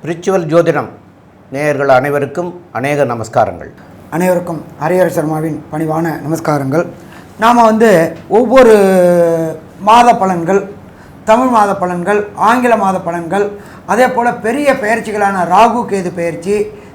Spiritual ஜோதிடம் நேயர்கள் அனைவருக்கும் அநேக நமஸ்காரங்கள். அனைவருக்கும் ஹரிஹர சர்மாவின் பணிவான நமஸ்காரங்கள். நாம் வந்து ஒவ்வொரு மாத பலன்கள் தமிழ் மாத பலன்கள் ஆங்கில மாத பலன்கள் அதே போல் பெரிய பெயர்ச்சிகளான ராகு கேது பெயர்ச்சி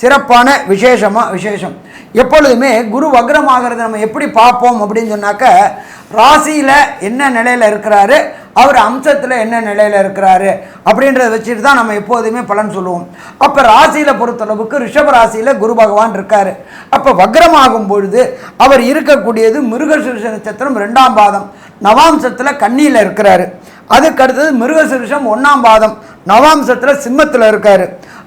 சிறப்பான விசேஷமாக விசேஷம். எப்பொழுதுமே குரு வக்ரம் நம்ம எப்படி பார்ப்போம் அப்படின்னு சொன்னாக்க ராசியில் என்ன நிலையில் இருக்கிறாரு அவர் அம்சத்தில் என்ன நிலையில் இருக்கிறாரு அப்படின்றத வச்சுட்டு தான் நம்ம எப்போதுமே பலன் சொல்லுவோம். அப்போ ராசியில் பொறுத்தளவுக்கு ரிஷப ராசியில் குரு பகவான் இருக்கார். அப்போ வக்ரமாகும் பொழுது அவர் இருக்கக்கூடியது மிருகசிருஷ நட்சத்திரம் ரெண்டாம் பாதம். நவாம்சத்தில் கன்னியில் இருக்கிறாரு. அதுக்கு அடுத்தது ஒன்றாம் பாதம். நவாம்சத்தில் சிம்மத்தில் இருக்கார்.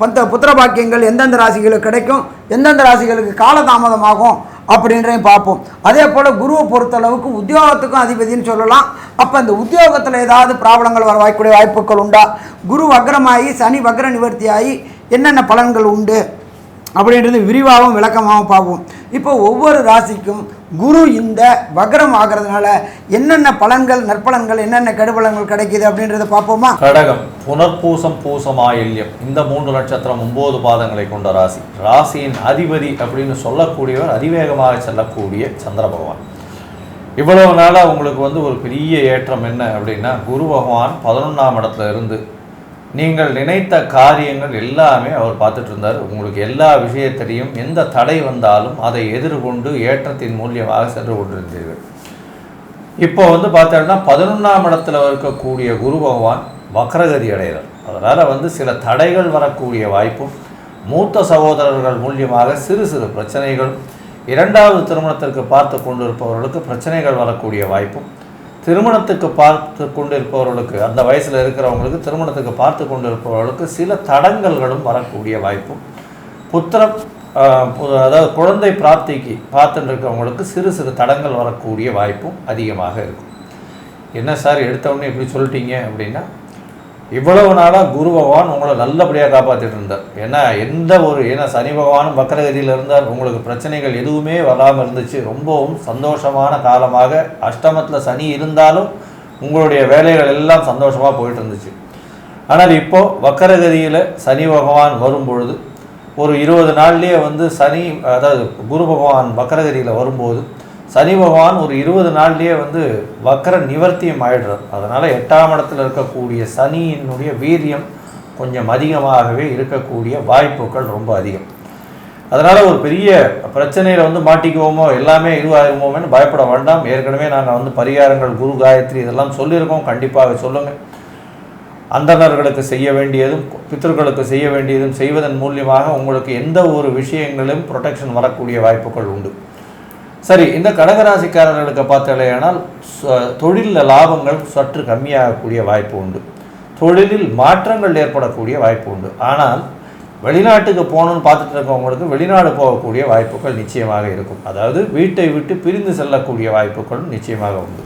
பந்த புத்திர பாக்கியங்கள் எந்தெந்த ராசிகளுக்கு கிடைக்கும் எந்தெந்த ராசிகளுக்கு காலதாமதமாகும் அப்படின்றதையும் பார்ப்போம். அதே போல் குருவை பொறுத்தளவுக்கு உத்தியோகத்துக்கும் அதிபதின்னு சொல்லலாம். அப்போ இந்த உத்தியோகத்தில் ஏதாவது ப்ராப்ளங்கள் வர வாய்க்கூடிய வாய்ப்புகள் உண்டா? குரு வக்ரமாகி சனி வக்ர நிவர்த்தியாகி என்னென்ன பலன்கள் உண்டு? அப்படின்றது விரிவாகவும் விளக்கமாகவும் பார்ப்போம். இப்போ ஒவ்வொரு ராசிக்கும் குரு இந்த வக்ரம் ஆகிறதுனால என்னென்ன பலன்கள் நற்பலன்கள் என்னென்ன கெடுபலன்கள் கிடைக்குது அப்படின்றத பார்ப்போமா? கடகம் புனர்பூசம் பூசம் ஆயில்யம் இந்த மூன்று நட்சத்திரம் ஒன்பது பாதங்களை கொண்ட ராசி. ராசியின் அதிபதி அப்படின்னு சொல்லக்கூடியவர் அதிவேகமாக செல்லக்கூடிய சந்திர பகவான். இவ்வளவு நாளாக உங்களுக்கு வந்து ஒரு பெரிய ஏற்றம் என்ன அப்படின்னா குரு பகவான் பதினொன்றாம் இடத்துல இருந்து நீங்கள் நினைத்த காரியங்கள் எல்லாமே அவர் பார்த்துட்டு இருந்தார் உங்களுக்கு எல்லா விஷயத்திலையும் எந்த தடை வந்தாலும் அதை எதிர்கொண்டு ஏற்றத்தின் மூலியமாக சென்று கொண்டிருந்தீர்கள். இப்போ வந்து பார்த்தோம்னா பதினொன்றாம் இடத்துல இருக்கக்கூடிய குரு பகவான் வக்ரகதி அடைகிறார். அதனால் வந்து சில தடைகள் வரக்கூடிய வாய்ப்பும் மூத்த சகோதரர்கள் மூலியமாக சிறு சிறு பிரச்சனைகள் இரண்டாவது திருமணத்திற்கு பார்த்து கொண்டிருப்பவர்களுக்கு பிரச்சனைகள் வரக்கூடிய வாய்ப்பும் திருமணத்துக்கு பார்த்து கொண்டிருப்பவர்களுக்கு அந்த வயசில் இருக்கிறவங்களுக்கு திருமணத்துக்கு பார்த்து கொண்டிருப்பவர்களுக்கு சில தடங்கல்களும் வரக்கூடிய வாய்ப்பும். புத்திரம் அதாவது குழந்தை பிராப்திக்கு பார்த்துட்டு இருக்கவங்களுக்கு சிறு சிறு தடங்கள் வரக்கூடிய வாய்ப்பும் அதிகமாக இருக்கும். என்ன சார் எடுத்தவொடனே இப்படி சொல்லிட்டீங்க அப்படின்னா இவ்வளவு நாளாக குரு பகவான் உங்களை நல்லபடியாக காப்பாற்றிட்டு இருந்தார். ஏன்னா எந்த ஒரு ஏன்னா சனி பகவானும் வக்கரகதியில் இருந்தார். உங்களுக்கு பிரச்சனைகள் எதுவுமே வராமல் இருந்துச்சு. ரொம்பவும் சந்தோஷமான காலமாக அஷ்டமத்தில் சனி இருந்தாலும் உங்களுடைய வேலைகள் எல்லாம் சந்தோஷமாக போயிட்டு இருந்துச்சு. ஆனால் இப்போது வக்கரகதியில் சனி பகவான் வரும் பொழுது ஒரு இருபது நாள்லேயே வந்து சனி அதாவது குரு பகவான் வக்கரகதியில் வரும்போது சனி பகவான் ஒரு இருபது நாள்லேயே வந்து வக்கர நிவர்த்தியம் ஆயிடுறார். அதனால் எட்டாம் இடத்துல இருக்கக்கூடிய சனியினுடைய வீரியம் கொஞ்சம் அதிகமாகவே இருக்கக்கூடிய வாய்ப்புகள் ரொம்ப அதிகம். அதனால் ஒரு பெரிய பிரச்சனையில் வந்து மாட்டிக்குவோமோ எல்லாமே இதுவாயிருமோன்னு பயப்பட வேண்டாம். ஏற்கனவே நாங்கள் வந்து பரிகாரங்கள் குரு காயத்ரி இதெல்லாம் சொல்லியிருக்கோம். கண்டிப்பாக சொல்லுங்கள் அந்தணர்களுக்கு செய்ய வேண்டியதும் பித்தர்களுக்கு செய்ய வேண்டியதும் செய்வதன் மூலியமாக உங்களுக்கு எந்த ஒரு விஷயங்களிலும் ப்ரொடெக்ஷன் வரக்கூடிய வாய்ப்புகள் உண்டு. சரி இந்த கடகராசிக்காரர்களுக்கு பார்த்தாலேயானால் தொழிலில் லாபங்கள் சற்று கம்மியாகக்கூடிய வாய்ப்பு உண்டு. தொழிலில் மாற்றங்கள் ஏற்படக்கூடிய வாய்ப்பு உண்டு. ஆனால் வெளிநாட்டுக்கு போகணும்னு பார்த்துட்டு இருக்கவங்களுக்கு வெளிநாடு போகக்கூடிய வாய்ப்புகள் நிச்சயமாக இருக்கும். அதாவது வீட்டை விட்டு பிரிந்து செல்லக்கூடிய வாய்ப்புகளும் நிச்சயமாக உண்டு.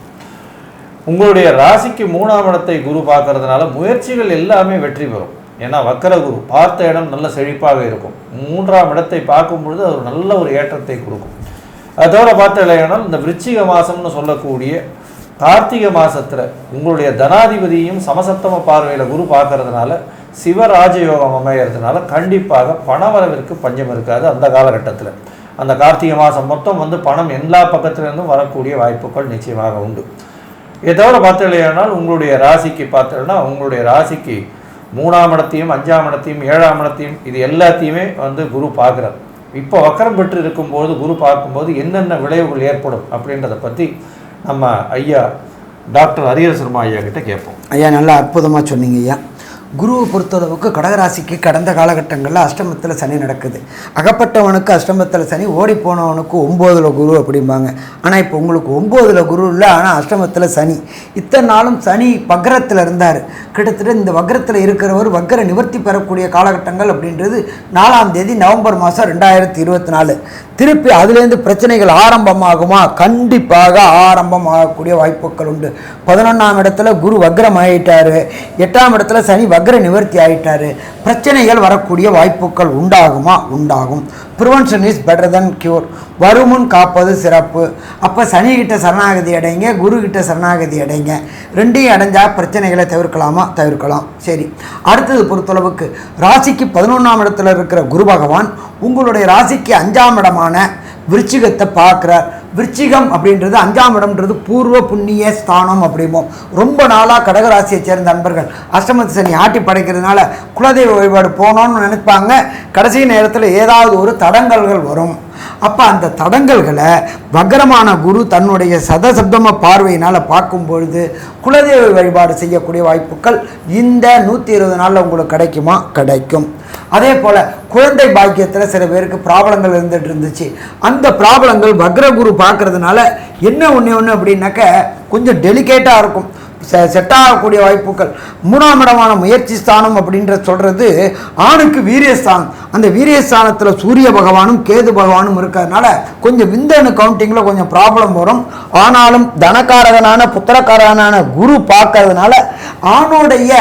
உங்களுடைய ராசிக்கு மூணாம் இடத்தை குரு பார்க்கறதுனால முயற்சிகள் எல்லாமே வெற்றி பெறும். ஏன்னா வக்கர குரு பார்த்த இடம் நல்ல செழிப்பாக இருக்கும். மூன்றாம் இடத்தை பார்க்கும் பொழுது அது ஒரு நல்ல ஒரு ஏற்றத்தை கொடுக்கும். அதோட பார்த்தலையானால் இந்த விருச்சிக மாசம்னு சொல்லக்கூடிய கார்த்திகை மாசத்துல உங்களுடைய தனாதிபதியும் சமசப்தம பார்வையில குரு பார்க்கறதுனால சிவராஜயோகம் அமையறதுனால கண்டிப்பாக பணவரவிற்கு பஞ்சம் இருக்காது அந்த காலகட்டத்தில். அந்த கார்த்திகை மாதம் மொத்தம் வந்து பணம் எல்லா பக்கத்துலேருந்தும் வரக்கூடிய வாய்ப்புகள் நிச்சயமாக உண்டு. இதோட பார்த்தீங்கன்னா உங்களுடைய ராசிக்கு பார்த்தோம்னா உங்களுடைய ராசிக்கு மூணாம் இடத்தையும் அஞ்சாம் இடத்தையும் ஏழாம் இடத்தையும் இது எல்லாத்தையுமே வந்து குரு பார்க்குறார். இப்போ வக்கரம் பெற்று இருக்கும்போது குரு பார்க்கும்போது என்னென்ன விளைவுகள் ஏற்படும் அப்படின்றத பற்றி நம்ம ஐயா டாக்டர் ஹரியர் சர்மா ஐயா கிட்ட கேட்போம். ஐயா நல்லா அற்புதமாக சொன்னீங்க ஐயா. குருவை பொறுத்தளவுக்கு கடகராசிக்கு கடந்த காலகட்டங்களில் அஷ்டமத்தில் சனி நடக்குது. அகப்பட்டவனுக்கு அஷ்டமத்தில் சனி ஓடி போனவனுக்கு ஒம்போதில் குரு அப்படிம்பாங்க. ஆனால் இப்போ உங்களுக்கு ஒம்போதில் குரு இல்லை ஆனால் அஷ்டமத்தில் சனி. இத்தனை நாளும் சனி வக்ரத்தில் இருந்தார். கிட்டத்தட்ட இந்த வக்ரத்தில் இருக்கிறவர் வக்ர நிவர்த்தி பெறக்கூடிய காலகட்டங்கள் அப்படின்றது நாலாம் தேதி நவம்பர் மாதம் ரெண்டாயிரத்தி இருபத்தி நாலு. திருப்பி அதுலேருந்து பிரச்சனைகள் ஆரம்பமாகுமா? கண்டிப்பாக ஆரம்பமாகக்கூடிய வாய்ப்புகள் உண்டு. பதினொன்றாம் இடத்துல குரு வக்ரம் ஆகிட்டார் எட்டாம் இடத்துல சனி வக்ர நிவர்த்தி ஆகிட்டாரு பிரச்சனைகள் வரக்கூடிய வாய்ப்புகள் உண்டாகுமா? உண்டாகும். Prevention is better then cure வருமுன் காப்பது சிறப்பு. அப்போ சனிக்கிட்ட சரணாகதி அடைங்க குருகிட்ட சரணாகதி அடைங்க. ரெண்டையும் அடைஞ்சால் பிரச்சனைகளை தவிர்க்கலாமா? தவிர்க்கலாம். சரி. அடுத்தது பொறுத்தளவுக்கு ராசிக்கு பதினொன்றாம் இடத்துல இருக்கிற குரு பகவான் உங்களுடைய ராசிக்கு அஞ்சாம் இடமான விருச்சிகத்தை பார்க்குறார். விருச்சிகம் அப்படின்றது அஞ்சாம் இடம்ன்றது பூர்வ புண்ணிய ஸ்தானம் அப்படிம்போம் ரொம்ப நாளாக கடகராசியை சேர்ந்த நண்பர்கள் அஷ்டமத்து சனி ஆட்டி படைக்கிறதுனால குலதெய்வ வழிபாடு போகணும்னு நினைப்பாங்க. கடைசி நேரத்தில் ஏதாவது ஒரு தடங்கல்கள் வரும். அப்போ அந்த தடங்கல்களை வக்கரமான குரு தன்னுடைய சதசப்தம பார்வையினால் பார்க்கும் பொழுது குலதெய்வ வழிபாடு செய்யக்கூடிய வாய்ப்புகள் இந்த நூற்றி இருபது நாளில் உங்களுக்கு கிடைக்குமா? கிடைக்கும். அதே போல் குழந்தை பாக்கியத்தில் சில பேருக்கு ப்ராப்ளங்கள் இருந்துட்டு இருந்துச்சு. அந்த ப்ராப்ளங்கள் வக்ரகுரு பார்க்கறதுனால என்ன ஒன்று ஒன்று அப்படின்னாக்க கொஞ்சம் டெலிகேட்டாக இருக்கும். செ- செட் ஆகக்கூடிய வாய்ப்புகள். மூணாம் இடமான முயற்சி ஸ்தானம் அப்படின்ற சொல்றது ஆணுக்கு வீரியஸ்தானம். அந்த வீரியஸ்தானத்தில் சூரிய பகவானும் கேது பகவானும் இருக்கிறதுனால கொஞ்சம் விந்தணு கவுண்டிங்கில் கொஞ்சம் ப்ராப்ளம் வரும். ஆனாலும் தனக்காரகனான புத்திரக்காரகனான குரு பார்க்கறதுனால ஆணுடைய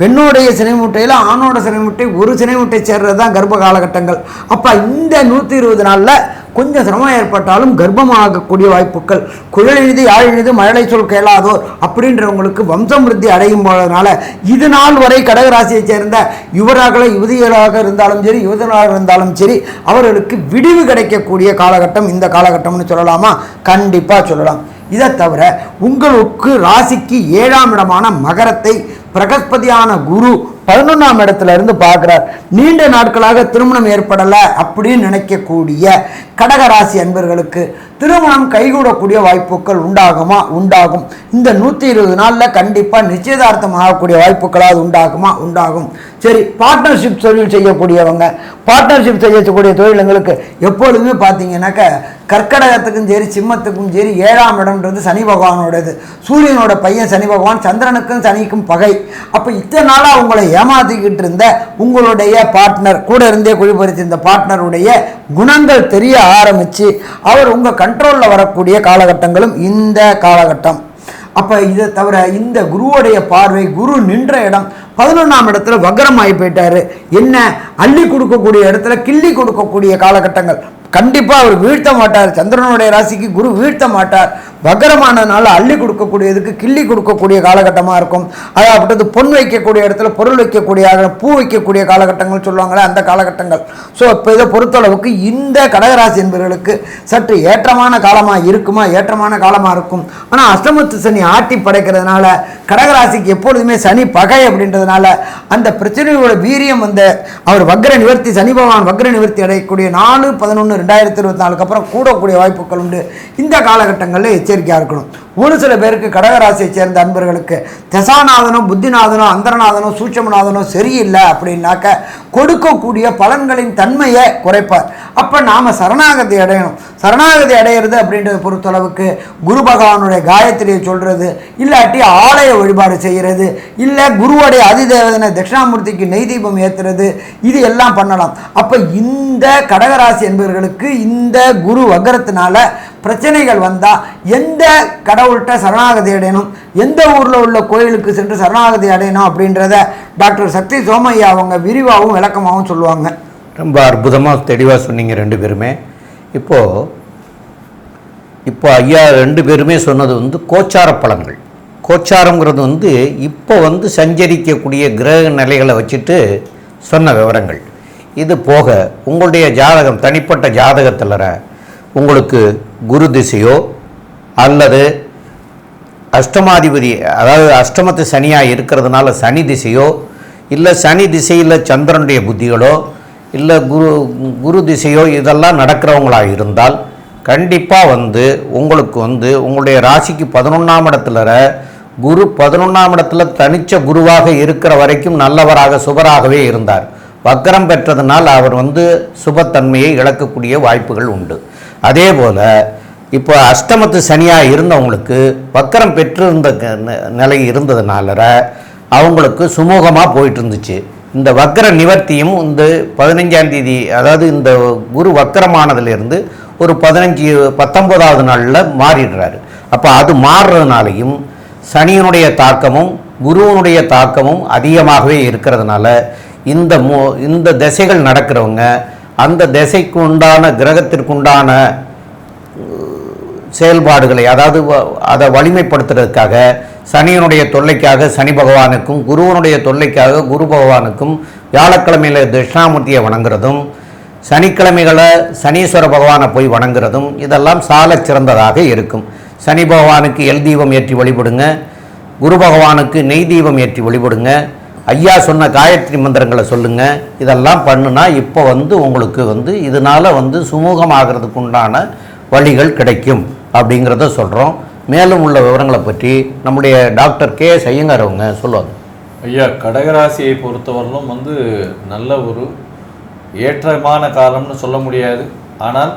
பெண்ணுடைய சினைமுட்டையில் ஆணோட சினைமுட்டை ஒரு சினைமுட்டை சேர்றது தான் கர்ப்ப காலகட்டங்கள். அப்போ இந்த நூற்றி இருபது நாளில் கொஞ்சம் சிரமம் ஏற்பட்டாலும் கர்ப்பமாகக்கூடிய வாய்ப்புகள். குழலினிது யாழினிது மழலை சொல் கேளாதோர் அப்படின்றவங்களுக்கு வம்சம் விருத்தி அடையும் போதனால இது நாள் வரை கடகராசியைச் சேர்ந்த யுவராக யுவதிகளாக இருந்தாலும் சரி யுவதனாக இருந்தாலும் சரி அவர்களுக்கு விடிவு கிடைக்கக்கூடிய காலகட்டம் இந்த காலகட்டம்னு சொல்லலாமா? கண்டிப்பாக சொல்லலாம். இதை தவிர உங்களுக்கு ராசிக்கு ஏழாம் இடமான மகரத்தை பிரகஸ்பதியான குரு பதினொன்றாம் இடத்துல இருந்து பார்க்குறார். நீண்ட நாட்களாக திருமணம் ஏற்படலை அப்படின்னு நினைக்கக்கூடிய கடகராசி அன்பர்களுக்கு திருமணம் கைகூடக்கூடிய வாய்ப்புகள் உண்டாகுமா? உண்டாகும். இந்த நூற்றி இருபது நாளில் கண்டிப்பாக நிச்சயதார்த்தம் ஆகக்கூடிய வாய்ப்புகளாவது உண்டாகுமா? உண்டாகும். சரி பார்ட்னர்ஷிப் தொழில் செய்யக்கூடியவங்க பார்ட்னர்ஷிப் செய்யக்கூடிய தொழிலுங்களுக்கு எப்பொழுதுமே பார்த்தீங்கன்னாக்க கர்க்கடகத்துக்கும் சரி சிம்மத்துக்கும் சரி ஏழாம் இடம்ன்றது சனி பகவானோடது. சூரியனோட பையன் சனி பகவான் சந்திரனுக்கும் சனிக்கும் பகை. அப்போ இத்தனை நாளாக உங்களை ஏமாத்திக்கிட்டு இருந்த உங்களுடைய பார்ட்னர் கூட இருந்தே குழிபறித்திருந்த பார்ட்னருடைய குணங்கள் தெரிய ஆரம்பித்து அவர் உங்கள் கண்ட்ரோலில் வரக்கூடிய காலகட்டங்களும் இந்த காலகட்டம். அப்போ இதை தவிர இந்த குருவோடைய பார்வை குரு நின்ற இடம் பதினொன்றாம் இடத்துல வக்ரமாகி போயிட்டாரு. என்ன? அள்ளி கொடுக்கக்கூடிய இடத்துல கிள்ளி கொடுக்கக்கூடிய காலகட்டங்கள். கண்டிப்பாக அவர் வீழ்த்த மாட்டார். சந்திரனுடைய ராசிக்கு குரு வீழ்த்த மாட்டார். வக்கரமானதுனால அள்ளி கொடுக்கக்கூடியதுக்கு கிள்ளி கொடுக்கக்கூடிய காலகட்டமாக இருக்கும். அதாவது பொன் வைக்கக்கூடிய இடத்துல பொருள் வைக்கக்கூடிய பூ வைக்கக்கூடிய காலகட்டங்கள் சொல்லுவாங்களே அந்த காலகட்டங்கள். ஸோ இப்போ இதை பொறுத்தளவுக்கு இந்த கடகராசி என்பவர்களுக்கு சற்று ஏற்றமான காலமாக இருக்குமா? ஏற்றமான காலமாக இருக்கும். ஆனால் அஷ்டமத்து சனி ஆட்டி படைக்கிறதுனால கடகராசிக்கு எப்பொழுதுமே சனி பகை அப்படின்றதுனால அந்த பிரச்சனையோட வீரியம் வந்து அவர் வக்ர நிவர்த்தி சனி பகவான் வக்ர நிவர்த்தி அடையக்கூடிய நாலு பதினொன்று ரெண்டாயிரத்தி இருபத்தி நாலுக்கு அப்புறம் கூடக்கூடிய வாய்ப்புகள் உண்டு. இந்த காலகட்டங்களில் எச்சரிக்கையாக இருக்கணும். ஒரு சில பேருக்கு கடகராசியை சேர்ந்த அன்பர்களுக்கு திசாநாதனும் புத்திநாதனும் அந்தரநாதனும் சூட்சமநாதனும் சரியில்லை அப்படின்னாக்க கொடுக்கக்கூடிய பலன்களின் தன்மையை குறைப்பார். அப்போ நாம் சரணாகதி அடையணும். சரணாகதி அடையிறது அப்படின்றத பொறுத்தளவுக்கு குரு பகவானுடைய காயத்திரியை சொல்கிறது இல்லாட்டி ஆலய வழிபாடு செய்கிறது இல்லை குருவுடைய அதிதேவதனை தட்சிணாமூர்த்திக்கு நெய் தீபம் ஏற்றுறது இது எல்லாம் பண்ணலாம். அப்போ இந்த கடகராசி என்பவர்களுக்கு இந்த குரு வக்கரத்தினால பிரச்சனைகள் வந்தால் எந்த கடவுள்கிட்ட சரணாகதி அடையணும்? எந்த ஊரில் உள்ள கோயிலுக்கு சென்று சரணாகதி அடையணும் அப்படின்றத டாக்டர் சக்தி சோமையா அவங்க விரிவாகவும் விளக்கமாகவும் சொல்லுவாங்க. ரொம்ப அற்புதமாக தெளிவாக சொன்னீங்க ரெண்டு பேருமே. இப்போது இப்போ ஐயா ரெண்டு பேருமே சொன்னது வந்து கோச்சார பலன்கள் கோச்சாரங்கிறது வந்து இப்போ வந்து சஞ்சரிக்கக்கூடிய கிரக நிலைகளை வச்சுட்டு சொன்ன விவரங்கள். இது போக உங்களுடைய ஜாதகம் தனிப்பட்ட ஜாதகத்தில் உங்களுக்கு குரு திசையோ அல்லது அஷ்டமாதிபதி அதாவது அஷ்டமத்து சனியாக இருக்கிறதுனால சனி திசையோ இல்லை சனி திசையில் சந்திரனுடைய புத்திகளோ இல்லை குரு குரு திசையோ இதெல்லாம் நடக்கிறவங்களாக இருந்தால் கண்டிப்பாக வந்து உங்களுக்கு வந்து உங்களுடைய ராசிக்கு பதினொன்றாம் இடத்துல குரு பதினொன்றாம் இடத்துல தனிச்ச குருவாக இருக்கிற வரைக்கும் நல்லவராக சுபராகவே இருந்தார். வக்கரம் பெற்றதுனால் அவர் வந்து சுபத்தன்மையை இழக்கக்கூடிய வாய்ப்புகள் உண்டு. அதே போல் இப்போ அஷ்டமத்து சனியாக இருந்தவங்களுக்கு வக்கரம் பெற்றிருந்த க- நிலை இருந்ததுனால அவங்களுக்கு சுமூகமாக போயிட்டு இருந்துச்சு இந்த வக்கர நிவர்த்தியும் இந்த பதினஞ்சாம் தேதி அதாவது இந்த குரு வக்கரமானதுலேருந்து ஒரு பதினஞ்சு பத்தொன்பதாவது நாளில் மாறிடுறாரு. அப்போ அது மாறுறதுனாலையும் சனியினுடைய தாக்கமும் குருவனுடைய தாக்கமும் அதிகமாகவே இருக்கிறதுனால இந்த மோ இந்த திசைகள் நடக்கிறவங்க அந்த திசைக்கு உண்டான கிரகத்திற்குண்டான செயல்பாடுகளை அதாவது வ- அதை வலிமைப்படுத்துறதுக்காக சனியினுடைய தொல்லைக்காக சனி பகவானுக்கும் குருவனுடைய தொல்லைக்காக குரு பகவானுக்கும் வியாழக்கிழமையில் தட்சிணாமூர்த்தியை வணங்குறதும் சனிக்கிழமைகளை சனீஸ்வர பகவானை போய் வணங்குறதும் இதெல்லாம் சால சிறந்ததாக இருக்கும். சனி பகவானுக்கு எல் தீபம் ஏற்றி வழிபடுங்க. குரு பகவானுக்கு நெய் தீபம் ஏற்றி வழிபடுங்க. ஐயா சொன்ன காயத்ரி மந்திரங்களை சொல்லுங்க. இதெல்லாம் பண்ணுனா இப்போ வந்து உங்களுக்கு வந்து இதனால் வந்து சுமூகமாகிறதுக்கு உண்டான வழிகள் கிடைக்கும் அப்படிங்கிறத சொல்கிறோம் மேலும் உள்ள விவரங்களை பற்றி நம்முடைய டாக்டர் கே எஸ் ஐயங்கார் அவங்க சொல்லுவாங்க. ஐயா கடகராசியை பொறுத்தவரையிலும் வந்து நல்ல ஒரு ஏற்றமான காலம்னு சொல்ல முடியாது. ஆனால்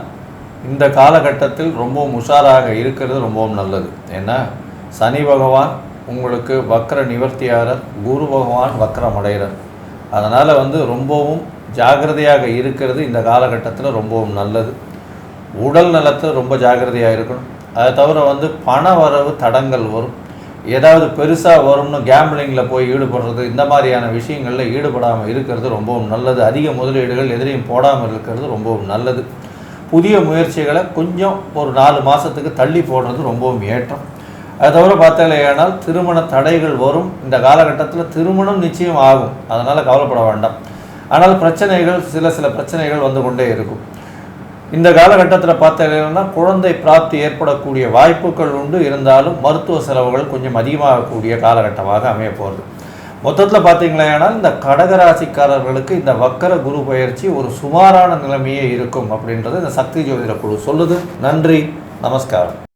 இந்த காலகட்டத்தில் ரொம்பவும் உஷாராக இருக்கிறது ரொம்பவும் நல்லது. ஏன்னா சனி பகவான் உங்களுக்கு வக்கர நிவர்த்தியாரர் குரு பகவான் வக்கரம் அடைகிறார் அதனால் வந்து ரொம்பவும் ஜாக்கிரதையாக இருக்கிறது இந்த காலகட்டத்தில் ரொம்பவும் நல்லது. உடல் நலத்தில் ரொம்ப ஜாக்கிரதையாக இருக்கணும். அதை தவிர வந்து பண வரவு தடங்கள் வரும். ஏதாவது பெருசாக வரும்னு கேம்பிளிங்கில் போய் ஈடுபடுறது இந்த மாதிரியான விஷயங்களில் ஈடுபடாமல் இருக்கிறது ரொம்பவும் நல்லது. அதிக முதலீடுகள் எதிரையும் போடாமல் இருக்கிறது ரொம்பவும் நல்லது. புதிய முயற்சிகளை கொஞ்சம் ஒரு நாலு மாதத்துக்கு தள்ளி போடுறது ரொம்பவும் ஏற்றம். அது தவிர பார்த்தாலேயானால் திருமண தடைகள் வரும். இந்த காலகட்டத்தில் திருமணம் நிச்சயம் ஆகும். அதனால் கவலைப்பட வேண்டாம். ஆனால் பிரச்சனைகள் சில சில பிரச்சனைகள் வந்து கொண்டே இருக்கும். இந்த காலகட்டத்தில் பார்த்தீங்கன்னா குழந்தை பிராப்தி ஏற்படக்கூடிய வாய்ப்புகள் உண்டு. இருந்தாலும் மருத்துவ செலவுகள் கொஞ்சம் அதிகமாகக்கூடிய காலகட்டமாக அமைய போகிறது. மொத்தத்தில் பார்த்தீங்களேனால் இந்த கடகராசிக்காரர்களுக்கு இந்த வக்கர குரு பயிற்சி ஒரு சுமாரான நிலைமையே இருக்கும் அப்படின்றது இந்த சக்தி ஜோதிட குழு சொல்லுது. நன்றி. நமஸ்காரம்.